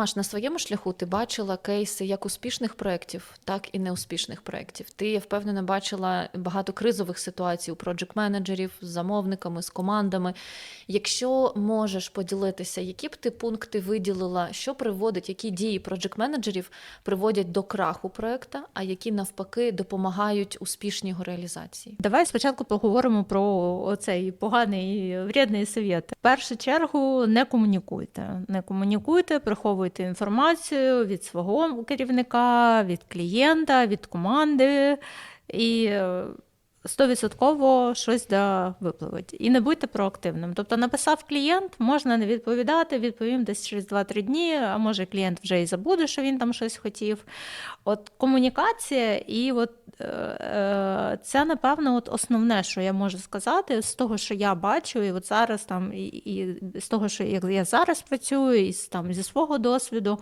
Маш, на своєму шляху ти бачила кейси як успішних проєктів, так і неуспішних проєктів. Ти, я впевнена, бачила багато кризових ситуацій у проджект-менеджерів з замовниками, з командами. Якщо можеш поділитися, які б ти пункти виділила, що приводить, які дії проджект-менеджерів приводять до краху проєкта, а які навпаки допомагають успішній його реалізації? Давай спочатку поговоримо про оцей поганий вредний совєт. Першу чергу не комунікуйте. Не комунікуйте, приховуйте інформацію від свого керівника, від клієнта, від команди. І е, стовідсотково щось да випливить. І не будьте проактивним. Тобто написав клієнт, можна не відповідати, відповім десь через 2-3 дні, а може клієнт вже і забуде, що він там щось хотів. От комунікація, і от е, е, це, напевно, от основне, що я можу сказати, з того, що я бачу, і от зараз там, і, і з того, що я зараз працюю, і там, зі свого досвіду.